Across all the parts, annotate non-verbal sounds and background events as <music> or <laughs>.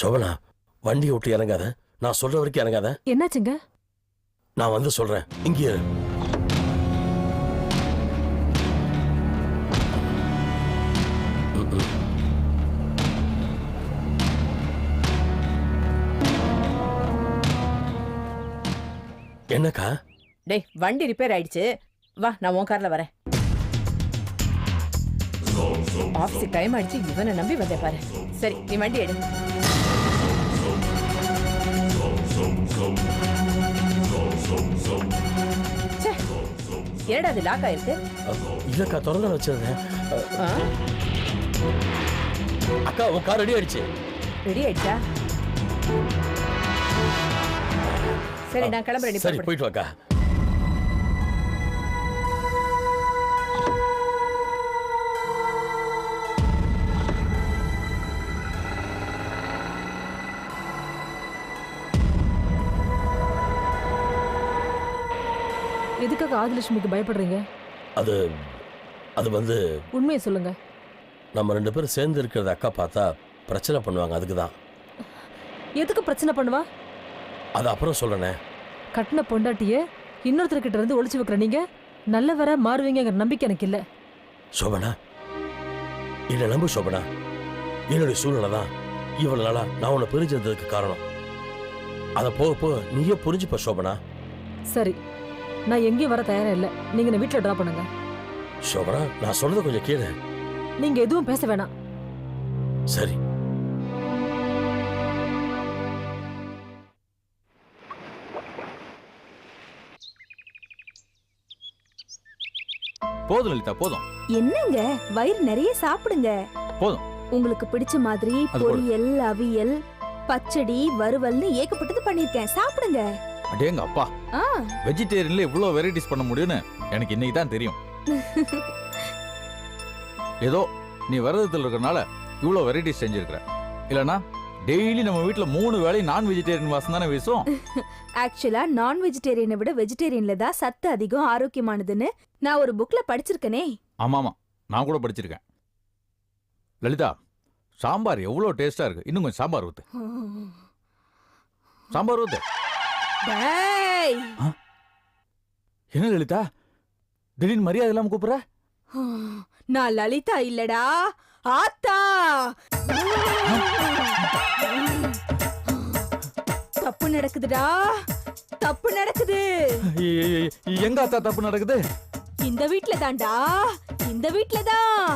சோபனா வண்டியை விட்டு இறங்காத. நான் சொல்ற வரைக்கும் இறங்காத. என்னாச்சுங்க? நான் வந்து சொல்றேன். இங்கே. என்னக்கா? டேய் வண்டி ரிப்பேர் ஆயிடுச்சு. வா நான் உன் கார்ல வரேன். ஆஃபீஸுக்கு டைம் ஆயிடுச்சு. இவனை நம்பி வந்தேன் பாரு. சரி நீ வண்டி எடு. என்னடா அது லாக் ஆயிருக்கு? இல்லக்கா திறந்து வச்சிருந்தேன். அக்கா உன் கார் ரெடி ஆயிடுச்சு. ரெடி ஆயிடுச்சா? சரி நான் கிளம்புறேன் சரி. போயிட்டு வாக்கா. எதுக்காக ஆதிலட்சுமிக்கு பயப்படுறீங்க? அது அது வந்து உண்மையை சொல்லுங்க. நம்ம ரெண்டு பேரும் சேர்ந்து இருக்கிறத அக்கா பார்த்தா பிரச்சனை பண்ணுவாங்க அதுக்கு தான் எதுக்கு பிரச்சனை பண்ணுவா? அது அப்புறம் சொல்றேனே. கட்டின பொண்டாட்டிய இன்னொருத்தர்கிட்ட இருந்து ஒளிச்சு வைக்கிற நீங்க நல்லவரா மாறுவீங்கங்கிற நம்பிக்கை எனக்கு இல்ல. சோபனா என்னை நம்பு சோபனா. என்னுடைய சூழ்நிலை தான் இவ்வளவு நாளா நான் உன்னை பிரிஞ்சிருந்ததுக்கு காரணம். அதை போக போக நீயே புரிஞ்சுப்ப சோபனா. சரி. நான் எங்கேயும் வர தயாரா இல்ல. நீங்க என்ன வீட்டுல டிரா பண்ணுங்க. சோபனா நான் சொல்றது கொஞ்சம் கேளு. நீங்க எதுவும் பேச வேணாம். சரி. போதும் லலிதா போதும். என்னங்க? வயிறு நிறைய சாப்பிடுங்க. போதும். உங்களுக்கு பிடிச்ச மாதிரி. பொரியல் அவியல் பச்சடி வறுவல்னு ஏகப்பட்டது பண்ணிருக்கேன் சாப்பிடுங்க. அடேங்க அப்பா ஆ. வெஜிடேரியன்ல இவ்வளோ வெரைட்டிஸ் பண்ண முடியும்னு எனக்கு இன்னைக்கு தான் தெரியும். <laughs> ஏதோ நீ விரதத்தில் இருக்கறனால இவ்வளோ வெரைட்டிஸ் செஞ்சிருக்கிற. இல்லனா டெய்லி நம்ம வீட்டில் மூணு வேளை நான் வெஜிடேரியன் வாசம் தானே வீசும்? ஆக்சுவலா நான் வெஜிடேரியனை விட வெஜிடேரியன்ல தான் சத்து அதிகம் ஆரோக்கியமானதுன்னு நான் ஒரு புக்ல படிச்சிருக்கனே. ஆமாமா நான் கூட படிச்சிருக்கேன். லலிதா சாம்பார் எவ்வளோ டேஸ்டா இருக்கு? இன்னும் கொஞ்சம் சாம்பார் ஊத்து. <laughs> சாம்பார் ஊத்து. டேய். என்ன லலிதா? திடீர்னு மரியாதை இல்லாம கூப்பிடுற? நான் லலிதா இல்லடா. ஆத்தா. தப்பு நடக்குதுடா. தப்பு நடக்குது. எங்க அத்தா தப்பு நடக்குது? இந்த வீட்ல தான்டா. இந்த வீட்ல தான்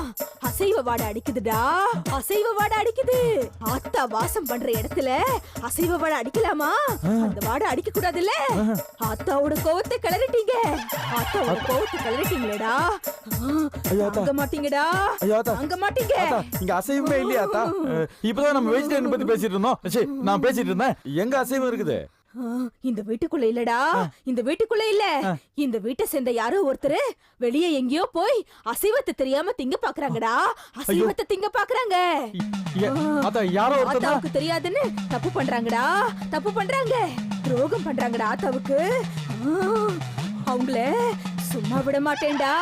அசைவ வாடை அடிக்குதுடா. அசைவ வாடை அடிக்குது. ஆத்தா வாசம் பண்ற இடத்துல அசைவ வாடை அடிக்கலாமா? அந்த வாடை அடிக்க கூடாதுல்ல ஆத்தாவோட கோவத்தை கிளறிட்டீங்க ஆத்தாவோட கோவத்தை கிளறிட்டீங்களேடா. அங்க மாட்டீங்கடா. ஐயா ஆத்தா. அங்க மாட்டீங்க. இங்க அசைவமே இல்லையா ஆத்தா? அஹ், இப்பதான் நம்ம வெஜிடேரியன் பத்தி பேசிட்டு இருந்தோம். நான் பேசிட்டு இருந்தேன். எங்க அசைவம் இருக்குது? இந்த வீட்டுக்குள்ள இல்லடா. இந்த வீட்டுக்குள்ள இல்ல. இந்த வீட்டை சேர்ந்த யாரோ ஒருத்தர் வெளியே எங்கேயோ போய் அசைவத்தை தெரியாம திங்க பாக்குறாங்கடா. அசைவத்தை திங்க பாக்குறாங்க. ஆத்தாவுக்கு தெரியாதுன்னு தப்பு பண்றாங்கடா. தப்பு பண்றாங்க. துரோகம் பண்றாங்கடா ஆத்தாவுக்கு. அவங்கள சும்மா விட மாட்டேன்டா.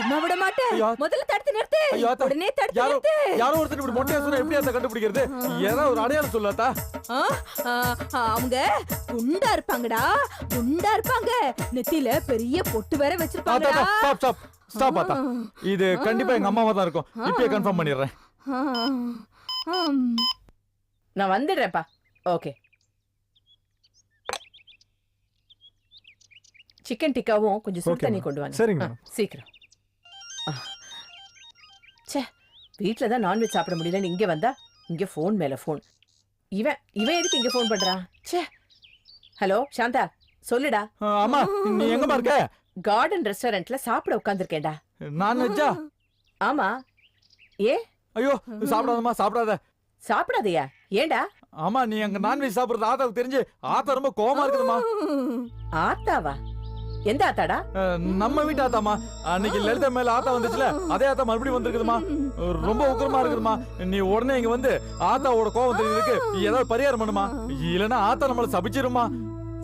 சும்மா விட மாட்டேன். முதல்ல தடுத்து நிறுத்து. உடனே தடுத்து நிறுத்து. யாரோ ஒருத்தர் இப்படி மொட்டையா சொன்னா எப்படி அத்தை கண்டுபிடிக்கிறது? ஏதாவது ஒரு அடையாளம் ஆ, அவங்க குண்டா இருப்பாங்கடா. குண்டா இருப்பாங்க. நெத்தியில பெரிய பொட்டு வேற ஆத்தா வச்சிருப்பாங்கடா ஸ்டாப் ஸ்டாப் இது கண்டிப்பா எங்க அம்மாவா தான் இருக்கும். இப்பயே கன்ஃபார்ம் பண்ணிடுறேன். நான் வந்துடுறேன்ப்பா. ஓகே சிக்கன் டிக்காவும் கொஞ்சம் சுடு தண்ணி. கொண்டு வாங்க. சரிங்க. சீக்கிரம். வீட்டில் தான் நான்வெஜ் சாப்பிட முடியலன்னு இங்கே வந்தா இங்கே ஃபோன் மேலே ஃபோன் இவன் இவன் எதுக்கு இங்கே ஃபோன் பண்ணுறான் ச்சே! ஹலோ சாந்தா சொல்லுடா. அம்மா நீ எங்கம்மா இருக்க? கார்டன் ரெஸ்டாரண்ட்ல சாப்பிட உட்காந்துருக்கேன்டா நான்வெஜ்ஜா ஆமா. ஏ? ஐயோ சாப்பிடாதம்மா சாப்பிடாத. சாப்பிடாதயா? ஏன்டா ஆமா நீ அங்க நான்வெஜ் சாப்பிடுறது ஆத்தாவுக்கு தெரிஞ்சு ஆத்தா ரொம்ப கோவமா இருக்குதுமா ஆத்தாவா? எந்த ஆத்தாடா? நம்ம வீட்டு ஆத்தாமா அன்னைக்கு லலிதா மேல ஆத்தா வந்துச்சுல அதே ஆத்தா மறுபடியும் வந்திருக்குதுமா ரொம்ப உக்கிரமா இருக்குதுமா நீ உடனே இங்க வந்து ஆத்தாவோட கோவம் தெரியுதுக்கு ஏதாவது பரிகாரம் பண்ணுமா இல்லனா ஆத்தா நம்மள சபிச்சிருமா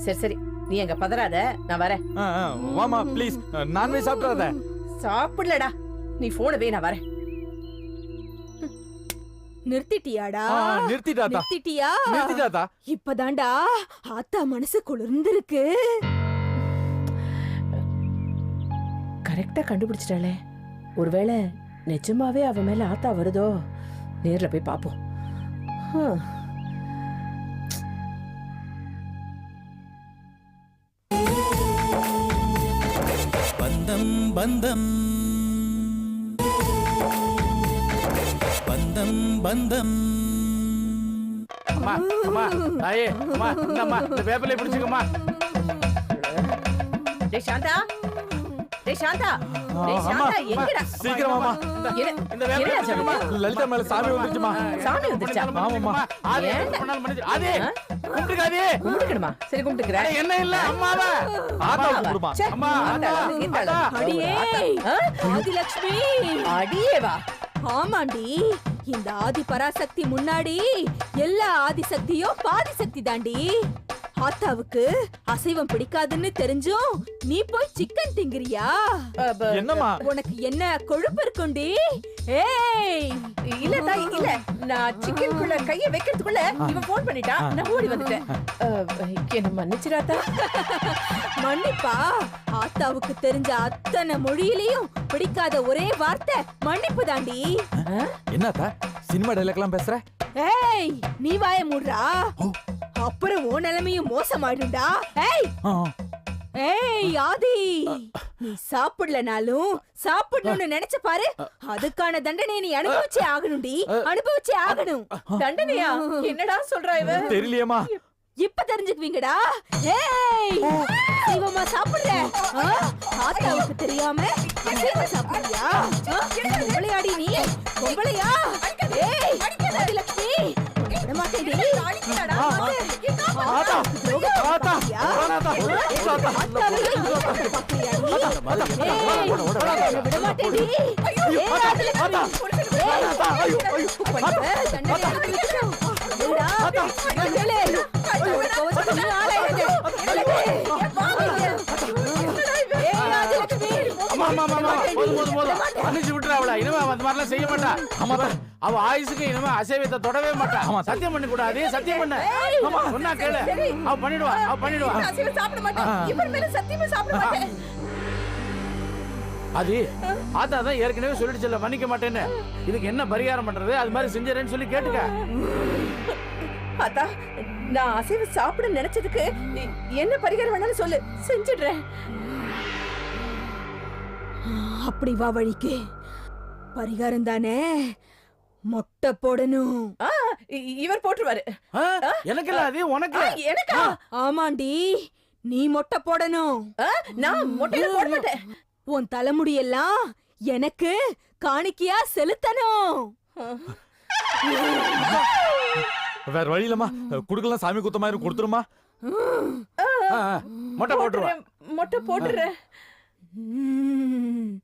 சரி சரி. நீ எங்க பதறாத. நான் வரேன். வாமா ப்ளீஸ் நான்வெஜ் சாப்பிடாத சாப்பிடலடா. நீ போன வே நான் வரேன். நிறுத்திட்டியாடா? ஆ, நிறுத்திட்டாத்தா. நிறுத்திட்டியா? நிறுத்திட்டாத்தா. இப்பதான்டா. ஆத்தா மனசு குளிர்ந்திருக்கு. கரெக்டா கண்டுபிடிச்சிட்டாளே. ஒருவேளை நிஜமாவே அவ மேல ஆத்தா வருதோ? நேர்ல போய் பாப்போம். ஹம். பந்தம் பந்தம். பந்தம் பந்தம். அம்மா அம்மா தாயே அம்மா இந்தம்மா இந்த பேப்பர்ல பிடிச்சுக்கம்மா. டேய் சாந்தா. டேய் சாந்தா டேய் அம்மா, சாந்தா அம்மா, எங்கடா? சீக்கிரமாம்மா. இரு. இந்த? லலிதா மேல சாமி வந்துருச்சுமா சாமி வந்துருச்சா? சரி என்ன இல்ல? அம்மாவ? ஆத்தா கும்பிடுமா அம்மா, ஆத்தா. அடியே? ஆதிலட்சுமி அடியே வா. ஆமாண்டி இந்த ஆதி பராசக்தி முன்னாடி எல்லா ஆதிசக்தியும் பாதி சக்தி தாண்டி. ஆத்தாவுக்கு அசைவம் பிடிக்காதுன்னு தெரிஞ்சும் நீ போய் சிக்கன் திங்கிறியா? என்னம்மா? உனக்கு என்ன கொழுப்பு இருக்குண்டி? ஏய்! இல்ல. தாய் இல்ல நான் சிக்கனுக்குள்ள கைய வைக்கிறதுக்குள்ள இவன் போன் பண்ணிட்டான் நான் ஓடி வந்துட்டேன். என்ன மன்னிச்சிடாத்தா <laughs> மன்னிப்பா. ஆத்தாவுக்கு தெரிஞ்ச அத்தனை மொழியிலையும் பிடிக்காத ஒரே வார்த்தை மன்னிப்பு தாண்டி. என்னத்தா சினிமா டைலாக்லாம் பேசுற? ஏய் நீ வாய மூடுறா. அப்புறம் உன் நிலைமையும் மோசமாயிடும்டா. ஏய் ஏய் ஆதி. நீ சாப்பிடலனாலும் சாப்பிடணும்னு நினைச்சு பாரு. அதுக்கான தண்டனை நீ அனுபவிச்சே ஆகணும்டி. அனுபவிச்சே ஆகணும். தண்டனையா? என்னடா சொல்றா இவ? தெரியலையேம்மா. இப்ப தெரிஞ்சுக்குவீங்கடா. ஏய் சீவமா சாப்பிடுற? ஆத்தாவுக்கு தெரியாம சாப்பிடுறியா? பொம்பளையாடி நீ. பொம்பளையா? செய்ய மாட்டா ஆமாத்தா அவ ஆயுசுக்கு இனிமே அசைவத்தை தொடவே மாட்டா. ஆமா. சத்தியம் பண்ணி கூடாது சத்தியம் பண்ண ஆமா சொன்னா கேளு. அவ பண்ணிடுவா. அவ பண்ணிடுவா. சாப்பிட மாட்டேன் இவன் மேல சத்தியமா சாப்பிட மாட்டேன். அது ஆத்தா தான் ஏற்கனவே சொல்லிடுச்சுல்ல மன்னிக்க மாட்டேன்னு. இதுக்கு என்ன பரிகாரம் பண்றது? அது மாதிரி செஞ்சுறேன்னு சொல்லி கேட்டுக்க. அத்தா நான் அசைவம் சாப்பிட நினைச்சதுக்கு என்ன பரிகாரம் வேணாலும் சொல்லு. செஞ்சிடுறேன். அப்படி வா வழிக்கு. பரிகாரம் தானே? மொட்டை போடணும். ஆ, இ- இவர் போட்டுருவாரு? எனக்கு இல்ல அது உனக்கு? எனக்கா? ஆமாண்டி நீ மொட்டை போடணும். ஆ, நான் மொட்டையில போட மாட்டேன். உன் தலைமுடியெல்லாம் எனக்கு காணிக்கையா செலுத்தணும் வேற வழி இல்லம்மா குடுக்கலாம் சாமி குத்த மாதிரி கொடுத்துருமா. மொட்டை போட்டுருவா போட்டுறேன், மொட்டை போட்டுறேன் ம்.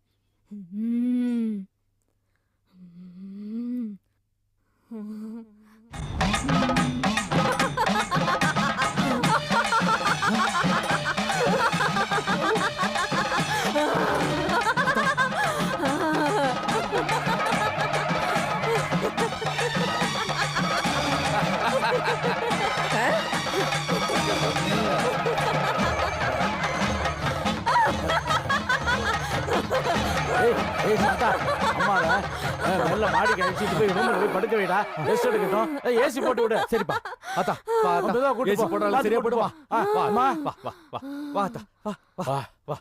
ஆ, மெல்ல மாடி கழிச்சிட்டு போய் ரூம்ல போய் படுக்க வைடா. ரெஸ்ட் எடுக்கட்டும். ஏசி போட்டு விடு. சரிப்பா ஆத்தா வா ஆத்தா கூட்டு ஏசி போ. பார்த்து சரியா போட்டு வா வா. வா வா வா வா. ஆத்தா வா வா வா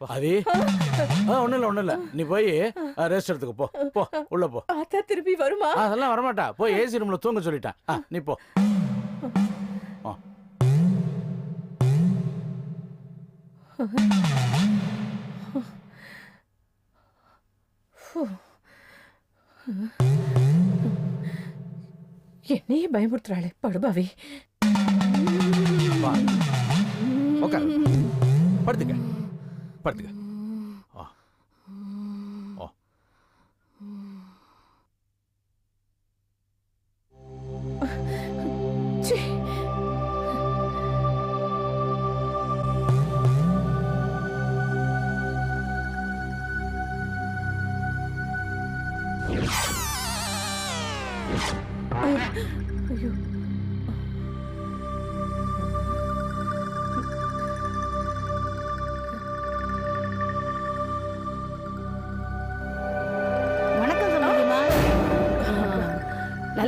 வா. அது ஆ ஒண்ணும் இல்ல ஒண்ணும் இல்ல. நீ போய் ரெஸ்ட் எடுத்துக்க. போ போ. உள்ள போ. ஆத்தா திருப்பி வருமா? அதெல்லாம் வரமாட்டா. போய் ஏசி ரூம்ல தூங்க சொல்லிட்டேன் ஆ, நீ போ. ஆ. என்னையே பயமுறுத்துறாளே படுபாவி படுத்துக்க. படுத்துக்க.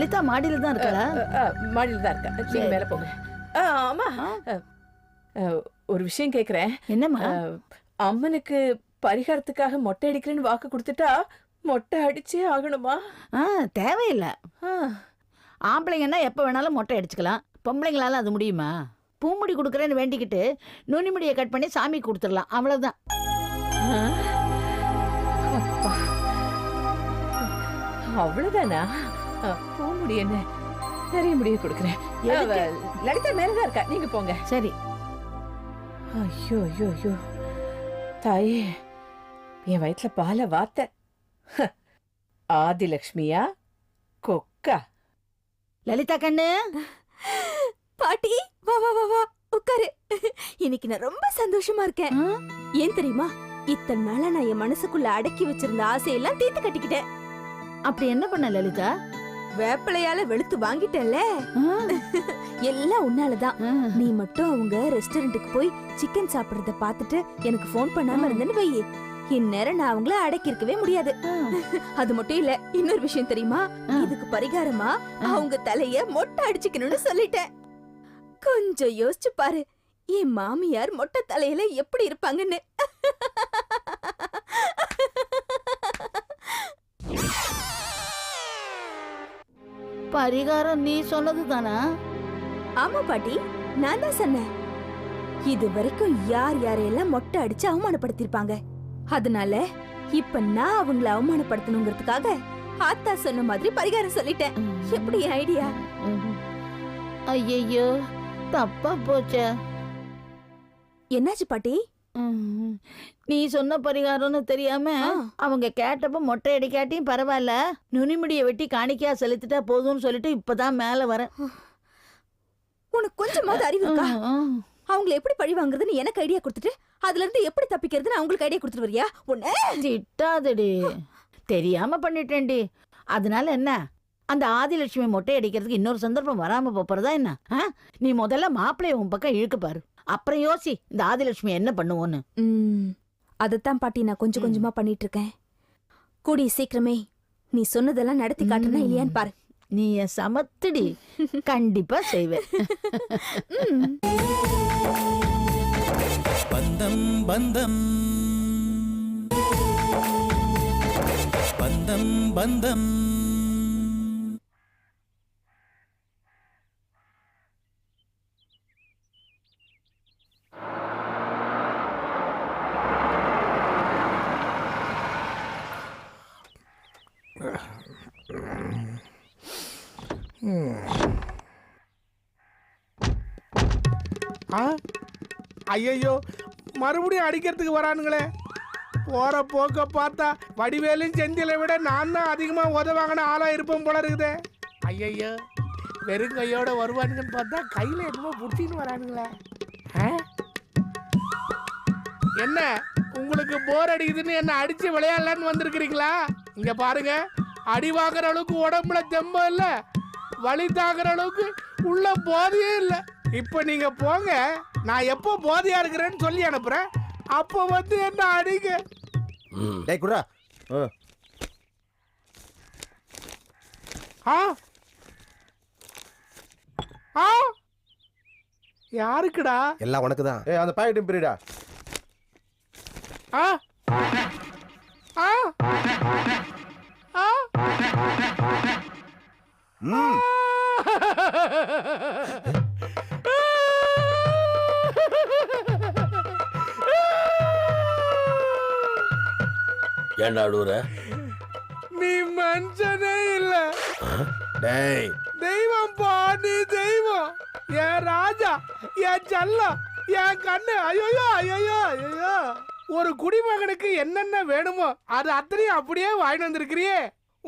லலிதா மாடியில தான் இருக்கா மாடியில் தான் இருக்கேன். நீங்க சரி. மேல போங்க. ஆ, அம்மா. அ, அ, ஒரு விஷயம் கேக்குறேன். என்னம்மா? அம்மனுக்கு பரிகாரத்துக்காக மொட்டை அடிக்கிறேன்னு வாக்கு கொடுத்துட்டா மொட்டை அடிச்சே ஆகணுமா? ஆ தேவையில்லை. ஆம்பளைங்கன்னா எப்போ வேணாலும் மொட்டை அடிச்சுக்கலாம். பொம்பளைங்களால அது முடியுமா? பூமுடி கொடுக்குறேன்னு வேண்டிக்கிட்டு நுனிமுடியை கட் பண்ணி சாமி கொடுத்துடலாம். அவ்வளவுதான். ஆ. அப்பா. அவ்வளவுதானா அ, பூ முடி என்ன நிறைய முடிய கொடுக்குறேன் லலிதா மேலதான் இருக்கா. நீங்க போங்க. சரி. ஐயோ ஐயோ ஐயோ. தாயே என் வயிற்றுல பால வாத்த ஹ, ஆதிலக்ஷ்மியா? கொக்கா. லலிதா கண்ணு. பாட்டி வா வா வா வா உட்காரு. இன்னைக்கு நான் ரொம்ப சந்தோஷமா இருக்கேன்? ஏன் தெரியுமா? இத்தனை நாளா நான் என் மனசுக்குள்ள அடக்கி வச்சிருந்த ஆசையெல்லாம் தீர்த்து கட்டிக்கிட்டேன். அப்படி என்ன பண்ண லலிதா? வேப்பிலையால வெளுத்து வாங்கிட்டேன்ல. <laughs> எல்லாம் உன்னாலதான். நீ மட்டும் அவங்க ரெஸ்டாரண்ட்டுக்கு போய் சிக்கன் சாப்பிடுறத பார்த்துட்டு எனக்கு ஃபோன் பண்ணாம இருந்தேன்னு வையே. இந்நேரம் நான் அவங்கள அடக்கி இருக்கவே முடியாது <laughs> அது மட்டும் இல்ல இன்னொரு விஷயம் தெரியுமா. இதுக்கு பரிகாரமா. அவங்க தலைய மொட்டை அடிச்சுக்கணும்னு சொல்லிட்டேன். கொஞ்சம் யோசிச்சு பாரு என் மாமியார் மொட்டை தலையில எப்படி இருப்பாங்கன்னு. <laughs> பரிகாரம் நீ சொன்னது தானா ஆமா பாட்டி நான் தான் சொன்னேன். இது வரைக்கும் யார் யாரையெல்லாம் மொட்டை அடிச்சு அவமானப்படுத்திருப்பாங்க அதனால இப்ப நான் அவங்கள அவமானப்படுத்தணுங்கிறதுக்காக ஆத்தா சொன்ன மாதிரி பரிகாரம் சொல்லிட்டேன். எப்படி ஐடியா ஐயையோ தப்பா போச்சே. என்னாச்சு பாட்டி? ம். நீ சொன்ன பரிகாரம்னு தெரியாம ஆ. அவங்க கேட்டப்ப மொட்டை அடிக்காட்டியும் பரவாயில்ல. நுனிமுடியை வெட்டி காணிக்கையா செலுத்திட்டா போதும்னு சொல்லிட்டு இப்பதான் மேல வரேன் உனக்கு கொஞ்சமாவது அறிவு இருக்கா. அவங்கள எப்படி பழி வாங்குறதுன்னு எனக்கு ஐடியா கொடுத்துட்டு அதுல இருந்து எப்படி தப்பிக்கிறதுன்னு அவங்களுக்கு ஐடியா கொடுத்துட்டு வரியா? உன்ன? திட்டாதடி. தெரியாம பண்ணிட்டேன்டி. அதனால என்ன? அந்த ஆதிலட்சுமி மொட்டை அடிக்கிறதுக்கு இன்னொரு சந்தர்ப்பம் வராம போறதா என்ன? நீ முதல்ல மாப்பிளைய உன் பக்கம் இழுக்க பாரு. அப்புறம் யோசி இந்த ஆதிலட்சுமி என்ன பண்ணுவோன்னு. அதைத்தான் பாட்டி நான் கொஞ்சம். கொஞ்சமா பண்ணிட்டு இருக்கேன் கூடிய சீக்கிரமே நீ சொன்னதெல்லாம் நடத்தி காட்டுனா. இல்லையான்னு பாரு. நீ என் சமத்துடி. <laughs> கண்டிப்பா செய்வேன். பந்தம் பந்தம். பந்தம் பந்தம். ஐயையோ மறுபடியும் அடிக்கிறதுக்கு வரானுங்களே. போற போக்க பார்த்தா வடிவேலும் செந்திலை விட நான் தான் அதிகமாக உதவாங்கின ஆளா இருப்போம் போல இருக்குதே. ஐயையோ வெறும் கையோட வருவானுங்கன்னு பார்த்தா கையில என்னமோ புடிச்சின்னு வரானுங்களே. ஆ? என்ன உங்களுக்கு போர் அடிக்குதுன்னு என்ன அடிச்சு விளையாடலான்னு வந்திருக்கிறீங்களா? இங்க பாருங்க அடி வாங்குற அளவுக்கு உடம்புல தெம்பம் இல்லை. வலி தாக்குற அளவுக்கு உள்ள போதையே இல்லை. இப்போ நீங்க போங்க. நான் எப்போ போதையா இருக்கிறேன்னு சொல்லி அனுப்புறேன். அப்போ வந்து என்ன அடிங்க? ம். டேய் குர்ரா ஆ. ஆ. யாருக்குடா? எல்லாம் உனக்கு தான் ஏய் அந்த பாக்கெட்டும் பிரிடா. ஆ. ஆ. ஆ. ம். ஏன்டா அழுவுற? நீ மனுஷனே இல்ல. டேய். தெய்வம் பா நீ தெய்வம். என் ராஜா என் செல்லம் என் கண்ணு. ஐயோ ஐயோ ஐயோ ஒரு குடிமகனுக்கு என்னென்ன வேணுமோ அது அத்தனையும் அப்படியே வாங்கிட்டு வந்திருக்கிறியே.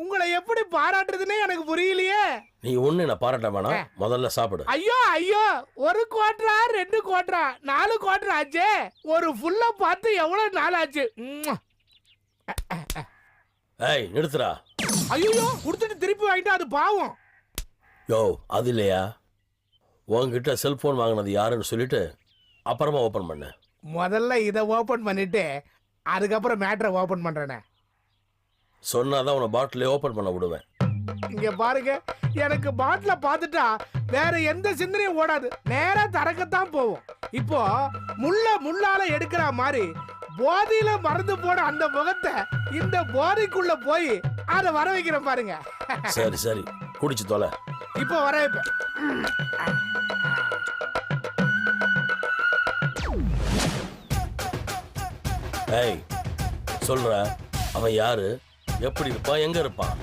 உங்களை எப்படி பாராட்டுறதுன்னே எனக்கு புரியலையே. நீ ஒண்ணு என்ன பாராட்ட வேணாம். முதல்ல சாப்பிடு. ஐயோ ஐயோ ஒரு குவாட்டரா ரெண்டு குவாட்டரா நாலு குவாட்டர் ஆச்சே. ஒரு ஃபுல்லா பார்த்து எவ்வளவு நாள் ஆச்சு. ஏய் நிறுத்துடா. ஐயோ கொடுத்துட்டு திருப்பி வாங்கிட்டா அது பாவம். யோ அது இல்லையா? உன்கிட்ட செல்போன் வாங்கினது யாருன்னு சொல்லிட்டு அப்புறமா ஓப்பன் பண்ண. முதல்ல இதை ஓபன் பண்ணிட்டு அதுக்கப்புறம் மேட்ரை ஓபன் பண்றேனே. சொன்னாதான் உன்னை பாட்டிலே ஓப்பன் பண்ண விடுவேன். இங்க பாருங்க எனக்கு பாட்டில பார்த்துட்டா வேற எந்த சிந்தனையும் ஓடாது. நேரா தரக்கத்தான் போவோம். இப்போ முள்ள முள்ளால எடுக்கிற மாதிரி போதையில மறந்து போன அந்த முகத்தை இந்த போதைக்குள்ள போய் அதை வர வைக்கிறேன் பாருங்க. சரி சரி. குடிச்சு தொலை. இப்போ வர வைப்பேன். ஏய் சொல்ற. அவன் யாரு? எப்படி இருப்பான் எங்க இருப்பான்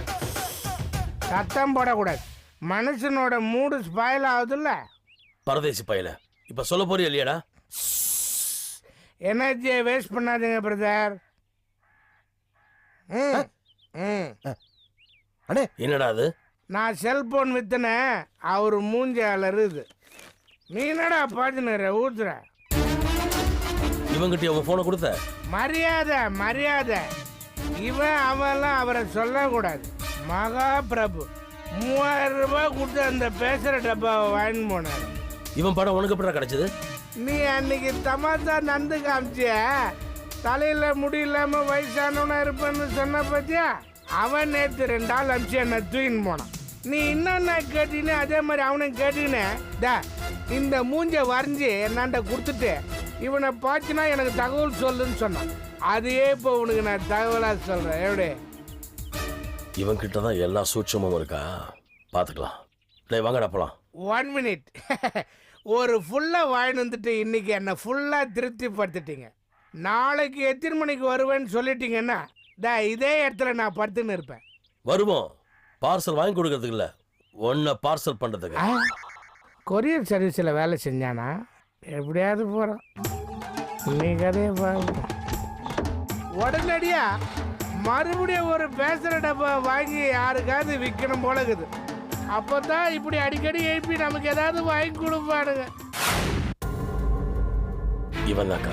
சத்தம் போடக்கூடாது. மனுஷனோட மூடு ஸ்பாயில் ஆகுதுல்ல? பரதேசி பயல. இப்ப சொல்ல போறியா இல்லையாடா? எனர்ஜியை வேஸ்ட் பண்ணாதீங்க பிரதர் ம் ம். என்னடா அது? நான் செல்போன் வித்துனேன் அவர் மூஞ்சி அலறுது. நீ என்னடா பாத்துனுற ஊத்துற? இவங்கிட்ட உன் போனை கொடுத்த? மரியாதை மரியாதை. இவன் அவன்லாம் அவரை சொல்லக்கூடாது. மகா பிரபு மூவாயிரம் ரூபாய் கொடுத்து அந்த பேசுற டப்பாவை வாங்கிட்டு போனார். இவன் படம் உனக்கு எப்படா கிடைச்சது? நீ அன்னைக்கு தமாத்தா நந்து காமிச்சிய? தலையில முடி இல்லாம வயசானவனா இருப்பேன்னு சொன்ன பத்தியா? அவன் நேத்து ரெண்டு ஆள் அமிச்சு என்ன தூக்கின்னு போனான். நீ என்னென்ன கேட்டீன்னு அதே மாதிரி அவனும் கேட்டீன்னு டா இந்த மூஞ்ச வரைஞ்சி என்னாண்ட கொடுத்துட்டு இவனை பார்த்தினா எனக்கு தகவல் சொல்லுன்னு சொன்னான். அதையே இப்போ உனக்கு நான் தகவலா சொல்றேன். எப்படி? இவன் கிட்ட தான் எல்லா சூட்சமும் இருக்கா? பாத்துக்கலாம். டேய் வாங்கடா போலாம். ஒன் மினிட் <laughs> ஒரு ஃபுல்லாக வாங்கிட்டு வந்துட்டு இன்னைக்கு என்னை ஃபுல்லாக திருப்திப்படுத்திட்டீங்க. நாளைக்கு எத்தனை மணிக்கு வருவேன்னு சொல்லிட்டீங்கன்னா டா இதே இடத்துல நான் படுத்துன்னு இருப்பேன். வருவோம். பார்சல் வாங்கி கொடுக்கறதுக்கு இல்ல. ஒன்ன பார்சல் பண்றதுக்கு. கொரியர் சர்வீஸில் வேலை செஞ்சானா? எப்படியாவது போகிறான் இன்னைக்கு அதே பாருங்க உடனடியா மறுபடியும் ஒரு பேசுகிற டப்பா வாங்கி யாருக்காவது விற்கணும் போல இருக்குது. அப்போ தான் இப்படி அடிக்கடி எழுப்பி நமக்கு ஏதாவது வாங்கி கொடுப்பானுங்க. இவன் தாக்கா